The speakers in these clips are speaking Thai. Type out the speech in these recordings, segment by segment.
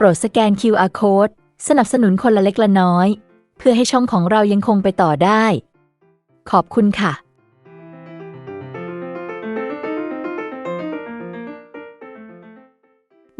โปรดสแกน QR Code สนับสนุนคนละเล็กละน้อย เพื่อให้ช่องของเรายังคงไปต่อได้ ขอบคุณค่ะ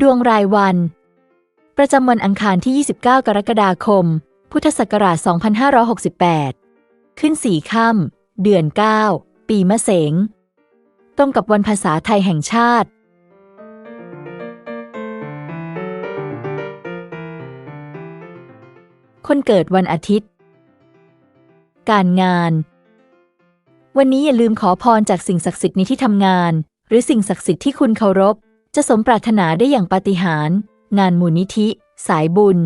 ดวงรายวัน ประจำวันอังคารที่ 29 กรกฎาคม พุทธศักราช 2568 ขึ้นสี่ค่ำเดือน 9 ปีมะเสง ตรงกับวันภาษาไทยแห่งชาติ คนเกิดวันอาทิตย์ การงาน วันนี้อย่าลืมขอพรจากสิ่งศักดิ์สิทธิ์ในที่ทำงาน หรือสิ่งศักดิ์สิทธิ์ที่คุณเคารพ จะสมปรารถนาได้อย่างปาฏิหาริย์งานมูลนิธิ สายบุญ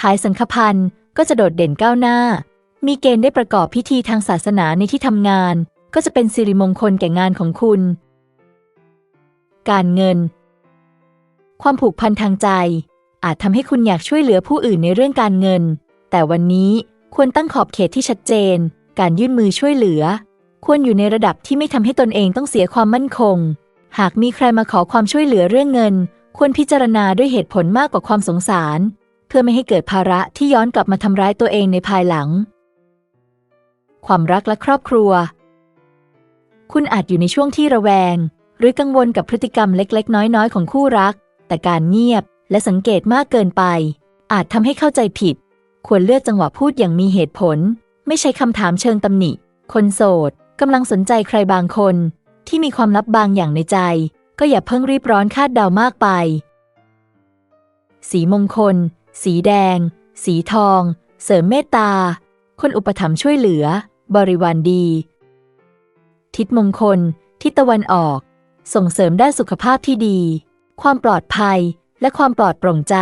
ขายสังฆพันธ์ก็จะโดดเด่นก้าวหน้า มีเกณฑ์ได้ประกอบพิธีทางศาสนาในที่ทำงาน ก็จะเป็นสิริมงคลแก่งานของคุณ การเงิน ความผูกพันทางใจอาจทำให้คุณอยากช่วยเหลือผู้อื่นในเรื่องการเงิน แต่วันนี้ควรตั้งขอบเขตที่ชัดเจน การยื่นมือช่วยเหลือ ควรอยู่ในระดับที่ไม่ทำให้ตนเองต้องเสียความมั่นคง หากมีใครมาขอความช่วยเหลือเรื่องเงิน ควรพิจารณาด้วยเหตุผลมากกว่าความสงสาร เพื่อไม่ให้เกิดภาระที่ย้อนกลับมาทำร้ายตัวเองในภายหลัง ความรักและครอบครัว คุณอาจอยู่ในช่วงที่ระแวง หรือกังวลกับพฤติกรรมเล็กๆ น้อยๆ ของคู่รัก แต่การเงียบและสังเกตมากเกินไป อาจทำให้เข้าใจผิด ควรเลือกจังหวะพูดอย่างมีเหตุผล ไม่ใช้คำถามเชิงตำหนิ คนโสดกำลังสนใจใครบางคน ที่มีความลับบางอย่างในใจ ก็อย่าเพิ่งรีบร้อนคาดเดามากไป สีมงคล สีแดง สีทอง เสริมเมตตา คนอุปถัมภ์ช่วยเหลือ บริวารดี ทิศมงคล ทิศตะวันออก ส่งเสริมด้านสุขภาพที่ดี ความปลอดภัยและความปลอดโปร่งใจ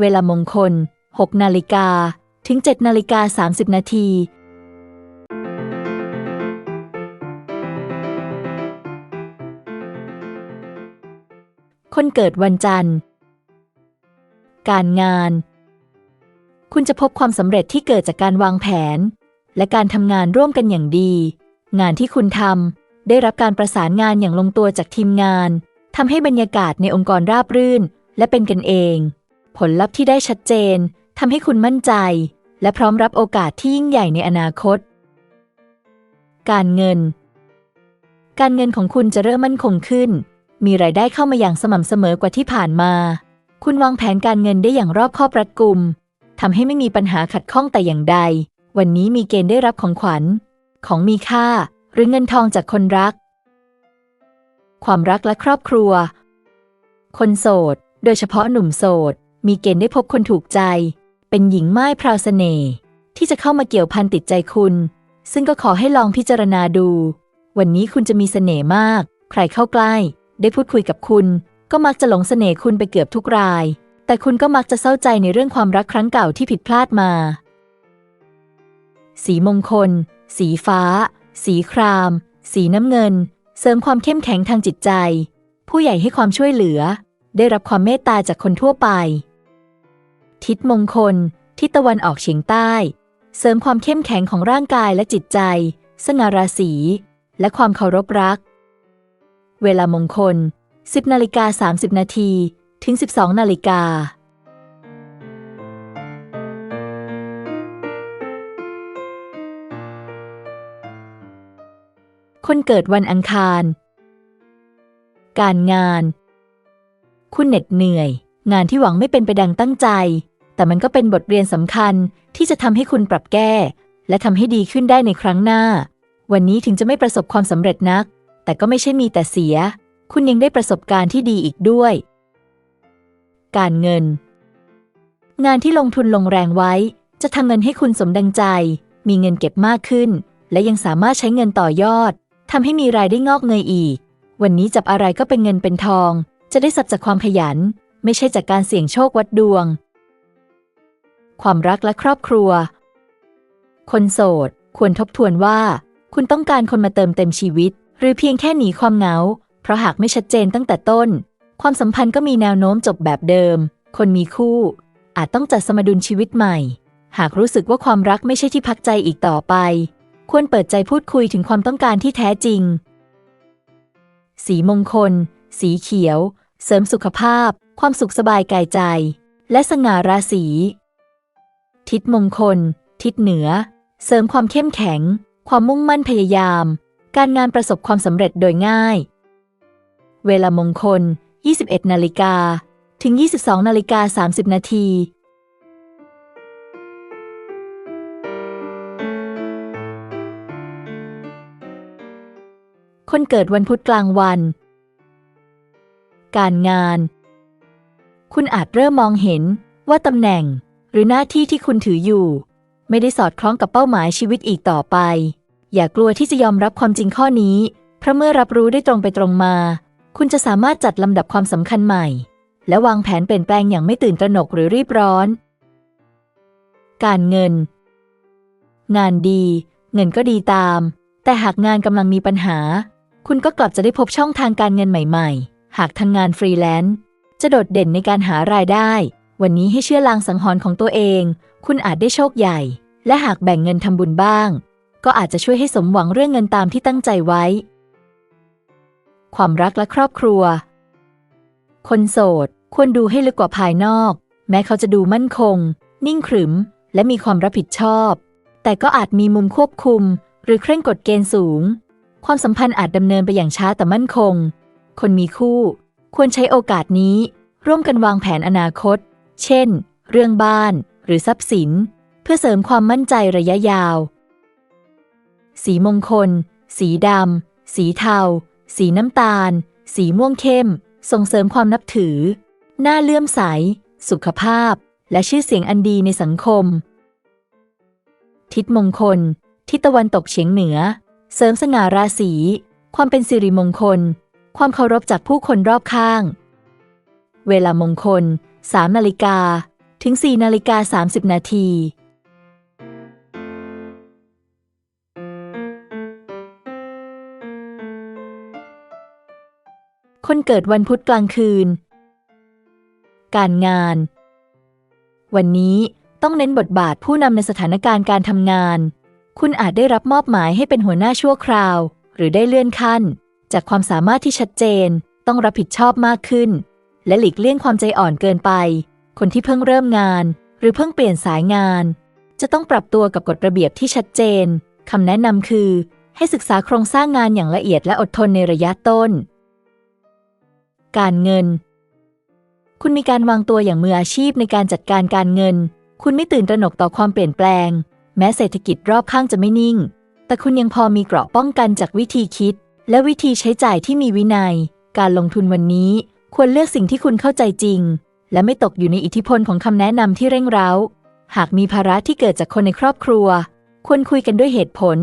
เวลามงคล 6 นาฬิกาถึง 7 นาฬิกา 30 นาทีคนเกิดวันจันทร์ การงาน คุณจะพบความสำเร็จที่เกิดจากการวางแผน และการทำงานร่วมกันอย่างดี งานที่คุณทำได้รับการประสานงานอย่างลงตัวจากทีมงานทำให้บรรยากาศในองค์กรราบรื่น และเป็นกันเอง ผลลัพธ์ที่ได้ชัดเจน ทำให้คุณมั่นใจ และพร้อมรับโอกาสที่ยิ่งใหญ่ในอนาคต การเงิน การเงินของคุณจะเริ่มมั่นคงขึ้น มีรายได้เข้ามาอย่างสม่ำเสมอกว่าที่ผ่านมา คุณวางแผนการเงินได้อย่างรอบคอบรัดกุมทำให้ไม่มีปัญหาขัดข้องแต่อย่างใด วันนี้มีเกณฑ์ได้รับของขวัญ ของมีค่า หรือเงินทองจากคนรัก ความรักและครอบครัว คนโสด โดยเฉพาะหนุ่มโสด มีเกณฑ์ได้พบคนถูกใจ เป็นหญิงไม้พราวเสน่ห์ที่จะเข้ามาเกี่ยวพันติดใจคุณ ซึ่งก็ขอให้ลองพิจารณาดู วันนี้คุณจะมีเสน่ห์มาก ใครเข้าใกล้ ได้พูดคุยกับคุณ ก็มักจะหลงเสน่ห์คุณไปเกือบทุกราย แต่คุณก็มักจะเศร้าใจในเรื่องความรักครั้งเก่าที่ผิดพลาดมา สีมงคล สีฟ้า สีคราม สีน้ำเงิน เสริมความเข้มแข็งทางจิตใจ ผู้ใหญ่ให้ความช่วยเหลือ ได้รับความเมตตาจากคนทั่วไป ทิศมงคล ทิศตะวันออกเฉียงใต้ เสริมความเข้มแข็งของร่างกายและจิตใจ สง่าราศี และความเคารพรัก เวลามงคล 10นาฬิกา30 นาทีถึง 12นาฬิกาคนเกิดวันอังคาร การงาน คุณเหน็ดเหนื่อย งานที่หวังไม่เป็นไปดังตั้งใจ แต่มันก็เป็นบทเรียนสำคัญที่จะทำให้คุณปรับแก้ และทำให้ดีขึ้นได้ในครั้งหน้า วันนี้ถึงจะไม่ประสบความสำเร็จนัก แต่ก็ไม่ใช่มีแต่เสีย คุณยังได้ประสบการณ์ที่ดีอีกด้วย การเงิน งานที่ลงทุนลงแรงไว้ จะทำเงินให้คุณสมดังใจ มีเงินเก็บมากขึ้น และยังสามารถใช้เงินต่อยอดทำให้มีรายได้งอกเงยอีก วันนี้จับอะไรก็เป็นเงินเป็นทอง จะได้สับจากความขยัน ไม่ใช่จากการเสี่ยงโชควัดดวง ความรักและครอบครัว คนโสด ควรทบทวนว่า คุณต้องการคนมาเติมเต็มชีวิต หรือเพียงแค่หนีความเหงา เพราะหากไม่ชัดเจนตั้งแต่ต้น ความสัมพันธ์ก็มีแนวโน้มจบแบบเดิม คนมีคู่ อาจต้องจัดสมดุลชีวิตใหม่ หากรู้สึกว่าความรักไม่ใช่ที่พักใจอีกต่อไป ควรเปิดใจพูดคุยถึงความต้องการที่แท้จริง สีมงคล สีเขียว เสริมสุขภาพ ความสุขสบายกายใจ และสง่าราศี ทิศมงคล ทิศเหนือ เสริมความเข้มแข็ง ความมุ่งมั่นพยายาม การงานประสบความสำเร็จโดยง่าย เวลามงคล 21 นาฬิกา ถึง 22 นาฬิกา 30 นาทีคนเกิดวันพุธกลางวัน การงาน คุณอาจเริ่มมองเห็นว่าตำแหน่ง หรือหน้าที่ที่คุณถืออยู่ ไม่ได้สอดคล้องกับเป้าหมายชีวิตอีกต่อไป อย่ากลัวที่จะยอมรับความจริงข้อนี้ เพราะเมื่อรับรู้ได้ตรงไปตรงมา คุณจะสามารถจัดลำดับความสำคัญใหม่ และวางแผนเปลี่ยนแปลงอย่างไม่ตื่นตระหนกหรือรีบร้อน การเงิน งานดี เงินก็ดีตาม แต่หากงานกำลังมีปัญหา คุณก็กลับจะได้พบช่องทางการเงินใหม่ ๆ หากทำงานฟรีแลนซ์จะโดดเด่นในการหารายได้ วันนี้ให้เชื่อลางสังหรณ์ของตัวเอง คุณอาจได้โชคใหญ่ และหากแบ่งเงินทำบุญบ้าง ก็อาจจะช่วยให้สมหวังเรื่องเงินตามที่ตั้งใจไว้ ความรักและครอบครัว คนโสด ควรดูให้ลึกกว่าภายนอก แม้เขาจะดูมั่นคง นิ่งขรึม และมีความรับผิดชอบ แต่ก็อาจมีมุมควบคุม หรือเคร่งกฎเกณฑ์สูง ความสัมพันธ์อาจดำเนินไปอย่างช้าแต่มั่นคง คนมีคู่ ควรใช้โอกาสนี้ ร่วมกันวางแผนอนาคต เช่น เรื่องบ้านหรือทรัพย์สิน เพื่อเสริมความมั่นใจระยะยาว สีมงคล สีดำ สีเทา สีน้ำตาล สีม่วงเข้ม ส่งเสริมความนับถือ หน้าเลื่อมใส สุขภาพ และชื่อเสียงอันดีในสังคม ทิศมงคล ทิศตะวันตกเฉียงเหนือ เสริมสง่าราศี ความเป็นสิริมงคล ความเคารพจากผู้คนรอบข้าง เวลามงคล 3นาฬิกาถึง 4นาฬิกา30 นาที คนเกิดวันพุธกลางคืน การงาน วันนี้ต้องเน้นบทบาทผู้นำในสถานการณ์การทำงาน คุณอาจได้รับมอบหมายให้เป็นหัวหน้าชั่วคราว หรือได้เลื่อนขั้น จากความสามารถที่ชัดเจน ต้องรับผิดชอบมากขึ้น และหลีกเลี่ยงความใจอ่อนเกินไป คนที่เพิ่งเริ่มงาน หรือเพิ่งเปลี่ยนสายงาน จะต้องปรับตัวกับกฎระเบียบที่ชัดเจนคำแนะนำคือ ให้ศึกษาโครงสร้างงานอย่างละเอียดและอดทนในระยะต้น การเงิน คุณมีการวางตัวอย่างมืออาชีพในการจัดการการเงิน คุณไม่ตื่นตระหนกต่อความเปลี่ยนแปลง แม้เศรษฐกิจรอบข้างจะไม่นิ่ง แต่คุณยังพอมีเกราะป้องกันจากวิธีคิด และวิธีใช้จ่ายที่มีวินัย การลงทุนวันนี้ ควรเลือกสิ่งที่คุณเข้าใจจริง และไม่ตกอยู่ในอิทธิพลของคำแนะนำที่เร่งเร้า หากมีภาระที่เกิดจากคนในครอบครัว ควรคุยกันด้วยเหตุผล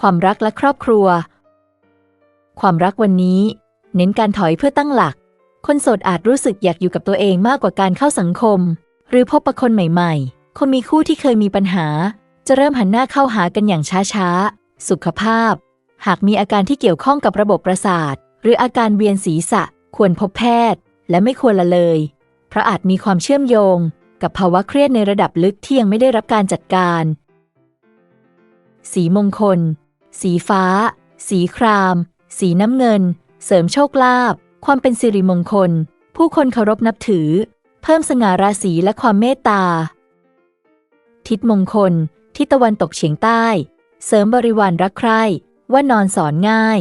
ความรักและครอบครัว ความรักวันนี้ เน้นการถอยเพื่อตั้งหลัก คนโสดอาจรู้สึกอยากอยู่กับตัวเองมากกว่าการเข้าสังคม หรือพบปะคนใหม่ ๆ คนมีคู่ที่เคยมีปัญหา จะเริ่มหันหน้าเข้าหากันอย่างช้าๆ สุขภาพ หากมีอาการที่เกี่ยวข้องกับระบบประสาท รืออาการเวียนศีรษะควรพบแพทย์ และไม่ควรละเลย เพราะอาจมีความเชื่อมโยง กับภาวะเครียดในระดับลึกที่ยังไม่ได้รับการจัดการ สีมงคล สีฟ้า สีคราม สีน้ำเงิน เสริมโชคลาภความเป็นสิริมงคล ผู้คนเคารพนับถือ เพิ่มสง่าราศีและความเมตตา ทิศมงคล ทิศตะวันตกเฉียงใต้ เสริมบริวารรักใคร่ว่านอนสอนง่าย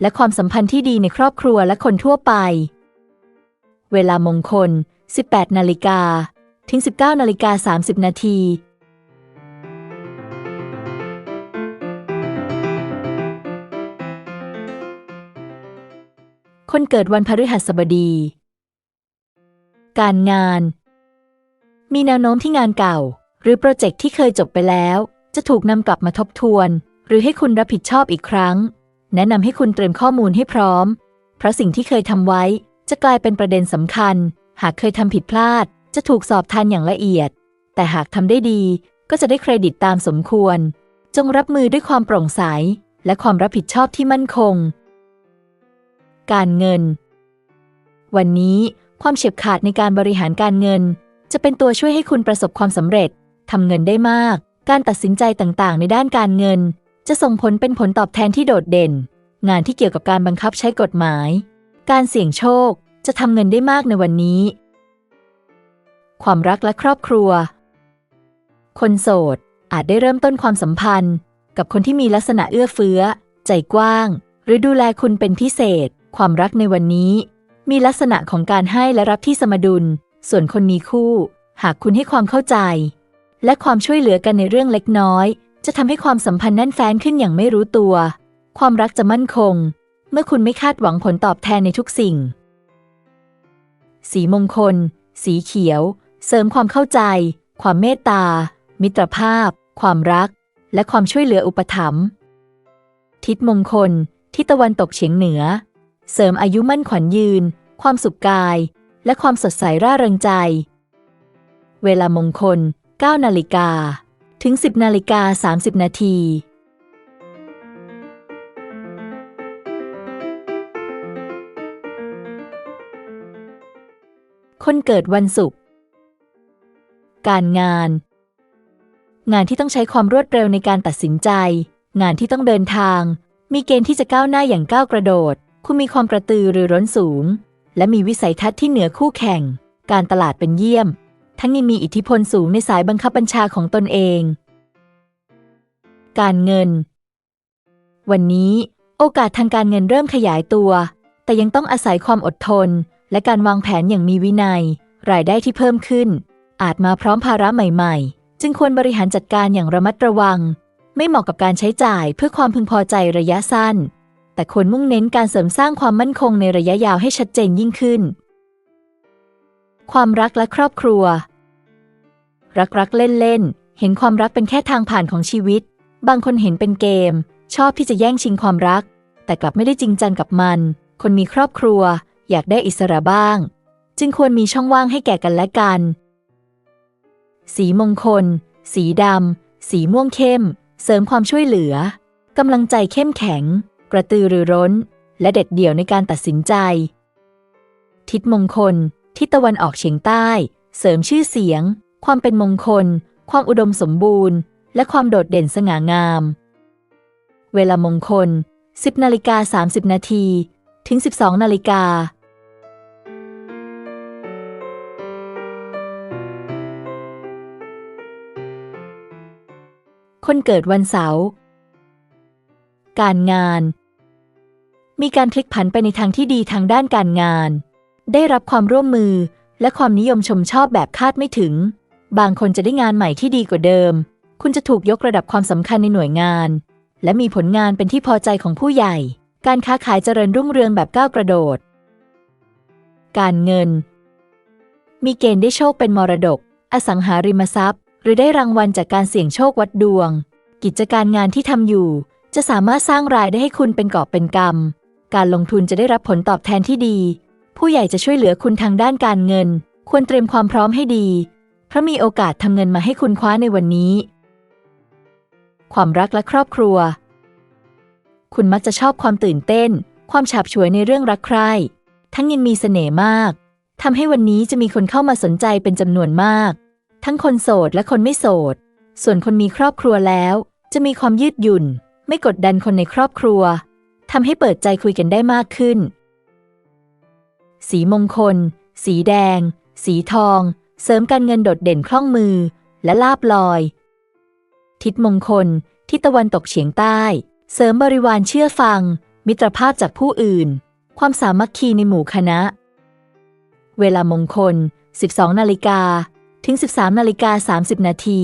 และความสัมพันธ์ที่ดีในครอบครัวและคนทั่วไป เวลามงคล 18 นาฬิกา ถึง 19 นาฬิกา 30 นาทีคนเกิดวันพฤหัสบดี การงาน มีแนวโน้มที่งานเก่า หรือโปรเจกต์ที่เคยจบไปแล้ว จะถูกนำกลับมาทบทวน หรือให้คุณรับผิดชอบอีกครั้ง แนะนำให้คุณเตรียมข้อมูลให้พร้อม เพราะสิ่งที่เคยทำไว้จะกลายเป็นประเด็นสำคัญ หากเคยทำผิดพลาด จะถูกสอบทานอย่างละเอียด แต่หากทำได้ดีก็จะได้เครดิตตามสมควร จงรับมือด้วยความโปร่งใส และความรับผิดชอบที่มั่นคง การเงิน วันนี้ความเฉียบขาดในการบริหารการเงิน จะเป็นตัวช่วยให้คุณประสบความสำเร็จทำเงินได้มาก การตัดสินใจต่างๆ ในด้านการเงิน จะส่งผลเป็นผลตอบแทนที่โดดเด่น งานที่เกี่ยวกับการบังคับใช้กฎหมาย การเสี่ยงโชคจะทำเงินได้มากในวันนี้ ความรักและครอบครัว คนโสดอาจได้เริ่มต้นความสัมพันธ์ กับคนที่มีลักษณะเอื้อเฟื้อ ใจกว้าง หรือดูแลคุณเป็นพิเศษ ความรักในวันนี้ มีลักษณะของการให้และรับที่สมดุล ส่วนคนมีคู่ หากคุณให้ความเข้าใจ และความช่วยเหลือกันในเรื่องเล็กน้อย จะทำให้ความสัมพันธ์แน่นแฟ้นขึ้นอย่างไม่รู้ตัว ความรักจะมั่นคง เมื่อคุณไม่คาดหวังผลตอบแทนในทุกสิ่ง สีมงคล สีเขียว เสริมความเข้าใจ ความเมตตา มิตรภาพ ความรัก และความช่วยเหลืออุปถัมภ์ทิศมงคล ทิศตะวันตกเฉียงเหนือ เสริมอายุมั่นขวัญยืน ความสุขกาย และความสดใสร่าเริงใจ เวลามงคล 9 นาฬิกา ถึง 10นาฬิกา30 นาทีคนเกิดวันศุกร์ การงาน งานที่ต้องใช้ความรวดเร็วในการตัดสินใจ งานที่ต้องเดินทาง มีเกณฑ์ที่จะก้าวหน้าอย่างก้าวกระโดด คุณมีความกระตือรือร้นสูง และมีวิสัยทัศน์ที่เหนือคู่แข่ง การตลาดเป็นเยี่ยม ทั้งยังมีอิทธิพลสูงในสายบังคับบัญชาของตนเอง การเงิน วันนี้ โอกาสทางการเงินเริ่มขยายตัว แต่ยังต้องอาศัยความอดทน และการวางแผนอย่างมีวินัย รายได้ที่เพิ่มขึ้น อาจมาพร้อมภาระใหม่ ๆ จึงควรบริหารจัดการอย่างระมัดระวัง ไม่เหมาะกับการใช้จ่ายเพื่อความพึงพอใจระยะสั้น แต่ควรมุ่งเน้นการเสริมสร้างความมั่นคงในระยะยาวให้ชัดเจนยิ่งขึ้น ความรักและครอบครัว รักรักเล่นเล่นๆ เห็นความรักเป็นแค่ทางผ่านของชีวิต บางคนเห็นเป็นเกม ชอบที่จะแย่งชิงความรัก แต่กลับไม่ได้จริงจังกับมัน คนมีครอบครัว อยากได้อิสระบ้าง จึงควรมีช่องว่างให้แก่กันและกัน สีมงคล สีดำ สีม่วงเข้ม เสริมความช่วยเหลือกำลังใจเข้มแข็ง กระตือรือร้น และเด็ดเดี่ยวในการตัดสินใจ ทิศมงคล ทิศตะวันออกเฉียงใต้ เสริมชื่อเสียง ความเป็นมงคล ความอุดมสมบูรณ์ และความโดดเด่นสง่างาม เวลามงคล 10นาฬิกา30 นาทีถึง 12นาฬิกาคนเกิดวันเสาร์ การงาน มีการพลิกผันไปในทางที่ดีทางด้านการงาน ได้รับความร่วมมือ และความนิยมชมชอบแบบคาดไม่ถึง บางคนจะได้งานใหม่ที่ดีกว่าเดิม คุณจะถูกยกระดับความสำคัญในหน่วยงาน และมีผลงานเป็นที่พอใจของผู้ใหญ่ การค้าขายเจริญรุ่งเรืองแบบก้าวกระโดด การเงิน มีเกณฑ์ได้โชคเป็นมรดก อสังหาริมทรัพย์ หรือได้รางวัลจากการเสี่ยงโชควัดดวง กิจการงานที่ทำอยู่ จะสามารถสร้างรายได้ให้คุณเป็นกอบเป็นกำการลงทุนจะได้รับผลตอบแทนที่ดี ผู้ใหญ่จะช่วยเหลือคุณทางด้านการเงิน ควรเตรียมความพร้อมให้ดี เพราะมีโอกาสทำเงินมาให้คุณคว้าในวันนี้ ความรักและครอบครัว คุณมักจะชอบความตื่นเต้น ความฉาบฉวยในเรื่องรักใคร่ทั้งยังมีเสน่ห์มากทำให้วันนี้จะมีคนเข้ามาสนใจเป็นจำนวนมาก ทั้งคนโสดและคนไม่โสด ส่วนคนมีครอบครัวแล้ว จะมีความยืดหยุ่น ไม่กดดันคนในครอบครัวทำให้เปิดใจคุยกันได้มากขึ้น สีมงคล สีแดง สีทอง เสริมการเงินโดดเด่นคล่องมือ และลาบลอย ทิศมงคล ทิศตะวันตกเฉียงใต้ เสริมบริวารเชื่อฟัง มิตรภาพจากผู้อื่น ความสามัคคีในหมู่คณะ เวลามงคล 12 นาฬิกาถึง 13 นาฬิกา 30 นาที